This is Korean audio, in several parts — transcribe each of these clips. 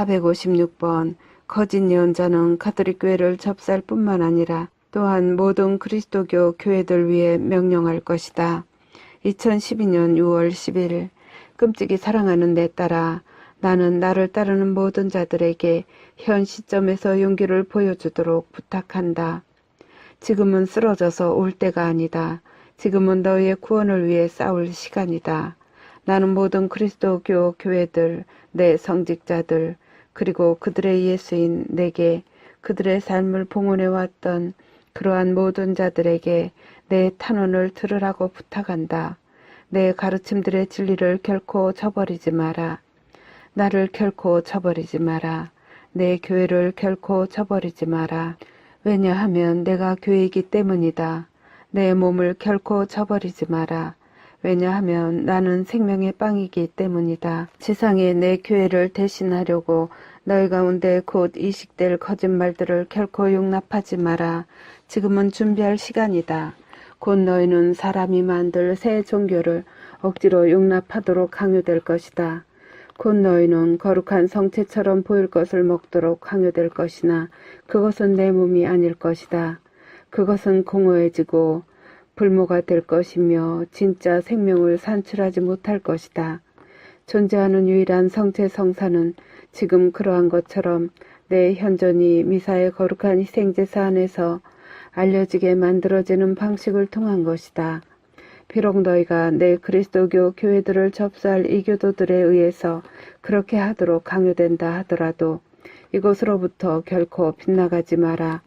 456번 거짓 예언자는 가톨릭 교회를 접살 뿐만 아니라 또한 모든 그리스도교 교회들 위해 명령할 것이다. 2012년 6월 10일 끔찍이 사랑하는 내 딸아 나는 나를 따르는 모든 자들에게 현 시점에서 용기를 보여주도록 부탁한다. 지금은 쓰러져서 올 때가 아니다. 지금은 너희의 구원을 위해 싸울 시간이다. 나는 모든 그리스도교 교회들, 내 성직자들, 그리고 그들의 예수인 내게 그들의 삶을 봉헌해 왔던 그러한 모든 자들에게 내 탄원을 들으라고 부탁한다. 내 가르침들의 진리를 결코 저버리지 마라. 나를 결코 저버리지 마라. 내 교회를 결코 저버리지 마라. 왜냐하면 내가 교회이기 때문이다. 내 몸을 결코 저버리지 마라. 왜냐하면 나는 생명의 빵이기 때문이다. 지상에 내 교회를 대신하려고 너희 가운데 곧 이식될 거짓말들을 결코 용납하지 마라. 지금은 준비할 시간이다. 곧 너희는 사람이 만들 새 종교를 억지로 용납하도록 강요될 것이다. 곧 너희는 거룩한 성체처럼 보일 것을 먹도록 강요될 것이나 그것은 내 몸이 아닐 것이다. 그것은 공허해지고 불모가 될 것이며 진짜 생명을 산출하지 못할 것이다. 존재하는 유일한 성체 성사는 지금 그러한 것처럼 내 현존이 미사의 거룩한 희생제사 안에서 알려지게 만들어지는 방식을 통한 것이다. 비록 너희가 내 그리스도교 교회들을 접수할 이교도들에 의해서 그렇게 하도록 강요된다 하더라도 이곳으로부터 결코 빗나가지 마라.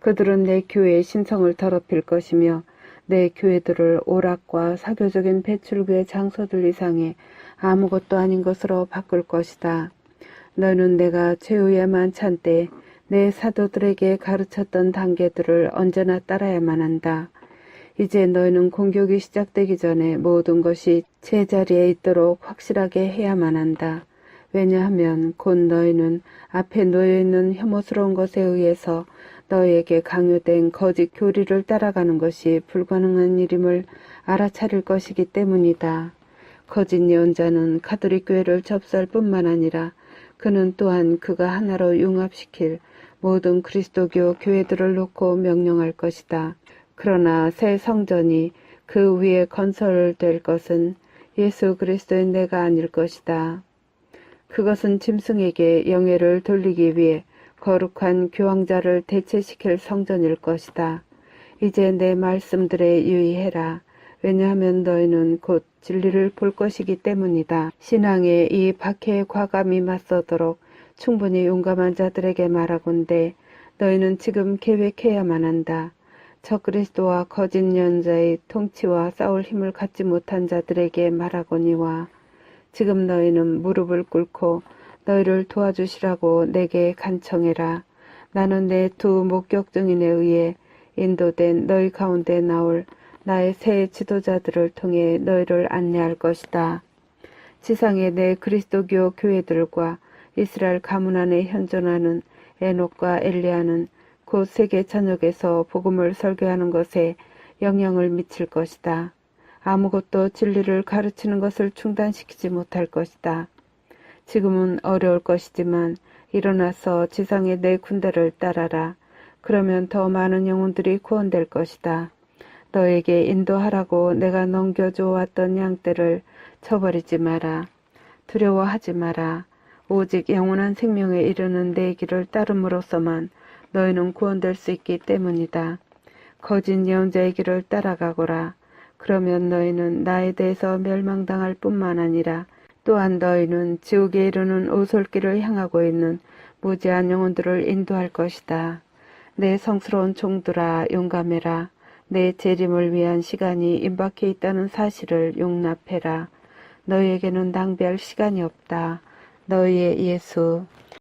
그들은 내 교회의 신성을 더럽힐 것이며 내 교회들을 오락과 사교적인 배출구의 장소들 이상의 아무것도 아닌 것으로 바꿀 것이다. 너는 내가 최후의 만찬 때 내 사도들에게 가르쳤던 단계들을 언제나 따라야만 한다. 이제 너희는 공격이 시작되기 전에 모든 것이 제자리에 있도록 확실하게 해야만 한다. 왜냐하면 곧 너희는 앞에 놓여있는 혐오스러운 것에 의해서 너희에게 강요된 거짓 교리를 따라가는 것이 불가능한 일임을 알아차릴 것이기 때문이다. 거짓 예언자는 가톨릭 교회를 접수할 뿐만 아니라 그는 또한 그가 하나로 융합시킬 모든 그리스도교 교회들을 놓고 명령할 것이다. 그러나 새 성전이 그 위에 건설될 것은 예수 그리스도의 내가 아닐 것이다. 그것은 짐승에게 영예를 돌리기 위해 거룩한 교황자를 대체시킬 성전일 것이다. 이제 내 말씀들에 유의해라. 왜냐하면 너희는 곧 진리를 볼 것이기 때문이다. 신앙에 이 박해에 과감히 맞서도록 충분히 용감한 자들에게 말하건대 너희는 지금 계획해야만 한다. 저 그리스도와 거짓 연자의 통치와 싸울 힘을 갖지 못한 자들에게 말하거니와 지금 너희는 무릎을 꿇고 너희를 도와주시라고 내게 간청해라. 나는 내 두 목격 증인에 의해 인도된 너희 가운데 나올 나의 새 지도자들을 통해 너희를 안내할 것이다. 지상의 내 그리스도교 교회들과 이스라엘 가문 안에 현존하는 에녹과 엘리야는 곧 세계 전역에서 복음을 설교하는 것에 영향을 미칠 것이다. 아무것도 진리를 가르치는 것을 중단시키지 못할 것이다. 지금은 어려울 것이지만 일어나서 지상의 내 군대를 따라라. 그러면 더 많은 영혼들이 구원될 것이다. 너에게 인도하라고 내가 넘겨줘 왔던 양떼를 쳐버리지 마라. 두려워하지 마라. 오직 영원한 생명에 이르는 내 길을 따름으로써만 너희는 구원될 수 있기 때문이다. 거짓 예언자의 길을 따라가거라. 그러면 너희는 나에 대해서 멸망당할 뿐만 아니라 또한 너희는 지옥에 이르는 오솔길을 향하고 있는 무지한 영혼들을 인도할 것이다. 내 성스러운 종들아 용감해라. 내 재림을 위한 시간이 임박해 있다는 사실을 용납해라. 너희에게는 낭비할 시간이 없다. 너희의 예수